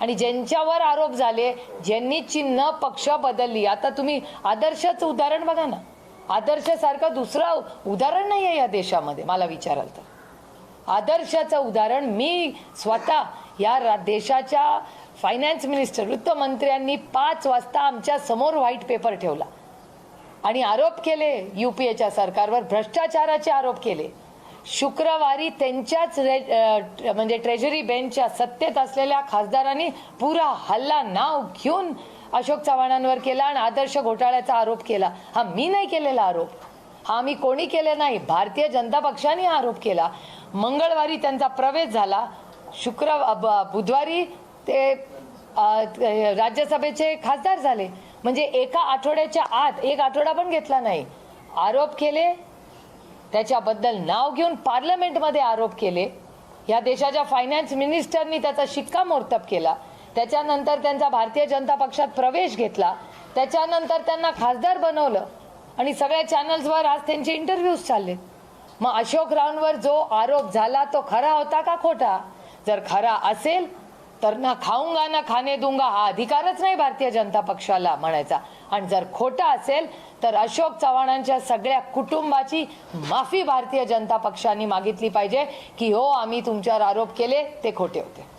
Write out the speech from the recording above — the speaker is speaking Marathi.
आणि ज्यांच्यावर आरोप झाले ज्यांनी चिन्ह पक्ष बदलली. आता तुम्ही आदर्शच उदाहरण बघा ना. आदर्शसारखं दुसरं उदाहरण नाही आहे या देशामध्ये मला विचाराल तर. आदर्शाचं उदाहरण मी स्वतः या रा- देशाच्या फायनान्स मिनिस्टर वित्तमंत्र्यांनी पाच वाजता आमच्यासमोर व्हाईट पेपर ठेवला. आणि आरोप केले युपीएच्या सरकारवर भ्रष्टाचाराचे आरोप केले. शुक्रवारी त्यांच्याच रे- म्हणजे ट्रेझरी बेंचच्या सत्तेत असलेल्या खासदारांनी पुरा हल्ला नाव घेऊन अशोक चव्हाणांवर केला आणि आदर्श घोटाळ्याचा आरोप केला. हा मी नाही केलेला आरोप. हा मी कोणी केले नाही. भारतीय जनता पक्षाने हा आरोप केला. मंगळवारी त्यांचा प्रवेश झाला. शुक्र बुधवारी ते राज्यसभेचे खासदार झाले. म्हणजे एका आठवड्याच्या आत एक आठवडा पण घेतला नाही. आरोप केले त्याच्याबद्दल नाव घेऊन पार्लमेंटमध्ये आरोप केले. या देशाच्या फायनान्स मिनिस्टरनी त्याचा शिक्कामोर्तब केला. त्याच्यानंतर त्यांचा भारतीय जनता पक्षात प्रवेश घेतला. त्याच्यानंतर त्यांना खासदार बनवलं. आणि सगळ्या चॅनल्सवर आज त्यांचे इंटरव्ह्यूज चालले मग अशोक रावांवर जो आरोप झाला तो खरा होता का खोटा? जर खरा असेल तर ना खाऊंगा ना खाणे दुंगा हा अधिकारच नाही भारतीय जनता पक्षाला म्हणायचा. आणि जर खोटा असेल तर अशोक चव्हाणांच्या सगळ्या कुटुंबाची माफी भारतीय जनता पक्षाने मागितली पाहिजे की हो आम्ही तुमच्यावर आरोप केले ते खोटे होते.